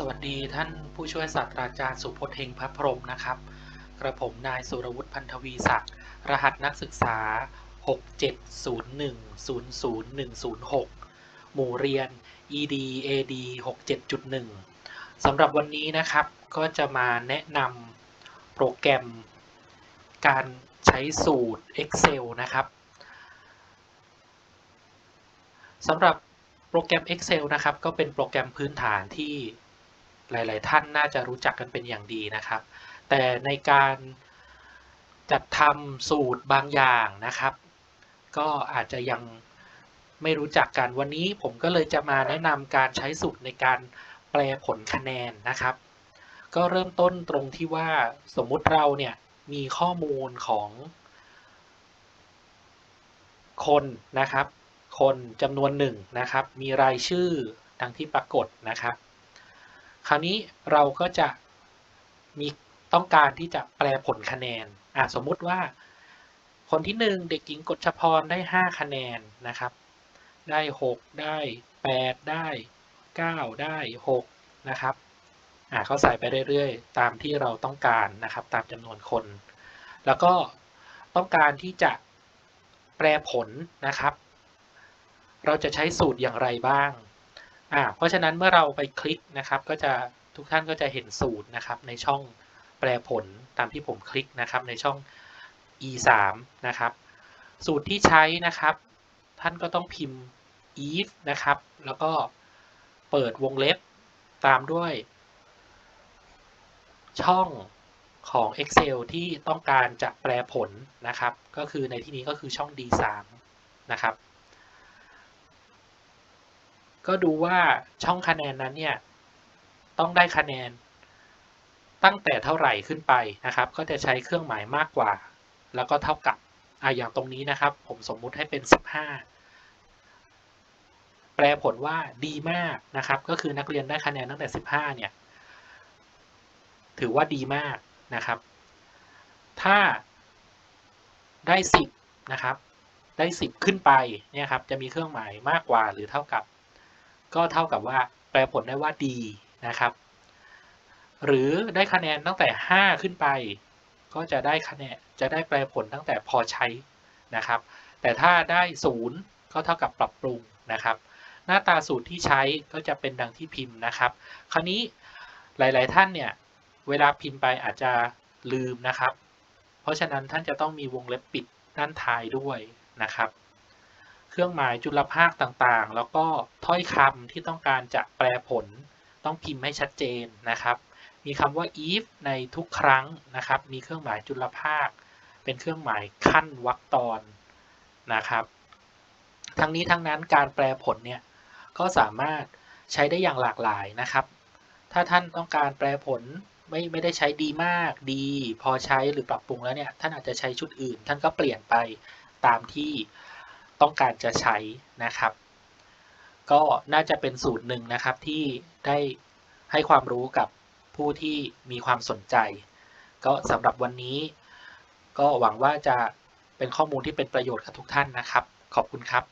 สวัสดีท่านผู้ช่วยศาสตราจารย์สุพจน์เฮงพระพรหมนะครับ กระผมนายสุรวุฒิพันธวีศักดิ์รหัสนักศึกษา 670100106 หมู่เรียน ed ad 67.1สำหรับวันนี้นะครับก็จะมาแนะนำโปรแกรม การใช้สูตร Excel นะครับสำหรับโปรแกรม Excel นะครับ ก็เป็นโปรแกรมพื้นฐานที่ หลาย ๆ ท่านน่าจะรู้จักกันเป็นอย่างดีนะครับ แต่ในการจัดทำสูตรบางอย่างนะครับ ก็อาจจะยังไม่รู้จักกันวันนี้ผมก็เลยจะมาแนะนำการใช้สูตรในการแปลผลคะแนนนะครับ ก็เริ่มต้นตรงที่ว่าสมมุติเราเนี่ยมีข้อมูลของคนนะครับ คนจำนวนหนึ่งนะครับ มีรายชื่อดังที่ปรากฏนะครับ คราวนี้เราก็จะมีต้องการที่จะแปลผลคะแนนอะสมมุติว่า คนที่หนึ่งเด็กหญิงกฎชพรได้ 5 คะแนนนะครับ ได้ 6 ได้ 8 ได้ 9 ได้ 6 นะครับอะเขาใส่ไปเรื่อยๆ ตามที่เราต้องการนะครับ ตามจำนวนคน แล้วก็ต้องการที่จะแปลผลนะครับ เราจะใช้สูตรอย่างไรบ้าง อ่าเพราะฉะนั้นเมื่อเราไปคลิกนะครับ ก็จะทุกท่านก็จะเห็นสูตรนะครับ ในช่องแปลผลตามที่ผมคลิกนะครับ ในช่อง e 3นะครับ สูตรที่ใช้นะครับ ท่านก็ต้องพิมพ์ if นะครับ แล้วก็เปิดวงเล็บตามด้วย ช่องของ Excel ที่ต้องการจะแปลผลนะครับ ก็คือในที่นี้ก็คือช่อง D3 นะครับ ก็ดูว่าช่องคะแนนนั้นเนี่ยต้องได้คะแนน ตั้งแต่เท่าไหร่ขึ้นไปนะครับ ก็จะใช้เครื่องหมายมากกว่า แล้วก็เท่ากับอะอย่างตรงนี้นะครับ ผมสมมุติให้เป็น 15 แปลผลว่าดีมากนะครับ ก็คือนักเรียนได้คะแนนตั้งแต่ 15 เนี่ย ถือว่าดีมากนะครับ ถ้าได้ 10 นะครับ ได้ 10 ขึ้นไปเนี่ยครับ จะมีเครื่องหมายมากกว่าหรือเท่ากับ ก็เท่ากับว่าแปลผลได้ว่าดีนะครับ หรือได้คะแนนตั้งแต่ 5 ขึ้นไป ก็จะได้คะแนนจะได้แปลผลตั้งแต่พอใช้นะครับ แต่ถ้าได้ 0 ก็เท่ากับปรับปรุงนะครับ หน้าตาสูตรที่ใช้ก็จะเป็นดังที่พิมพ์นะครับ คราวนี้หลาย ๆ ท่านเนี่ยเวลาพิมพ์ไปอาจจะลืมนะครับ เพราะฉะนั้นท่านจะต้องมีวงเล็บปิดด้านท้ายด้วยนะครับ เครื่องหมายจุลภาคต่างๆ แล้วก็ถ้อยคำที่ต้องการจะแปลผล ต้องพิมพ์ให้ชัดเจนนะครับ มีคำว่า if ในทุกครั้งนะครับ มีเครื่องหมายจุลภาค เป็นเครื่องหมายขั้นวรรคตอนนะครับ ทั้งนี้ทั้งนั้นการแปลผลเนี่ยก็สามารถใช้ได้อย่างหลากหลายนะครับ ถ้าท่านต้องการแปลผลไม่ไม่ได้ใช้ดีมากดี พอใช้หรือปรับปรุงแล้วเนี่ยท่านอาจจะใช้ชุดอื่น ท่านก็เปลี่ยนไปตามที่ ต้องการจะใช้นะครับ ก็น่าจะเป็นสูตรหนึ่งนะครับที่ได้ให้ความรู้กับผู้ที่มีความสนใจ ก็สำหรับวันนี้ ก็หวังว่าจะเป็นข้อมูลที่เป็นประโยชน์กับทุกท่านนะครับ ขอบคุณครับ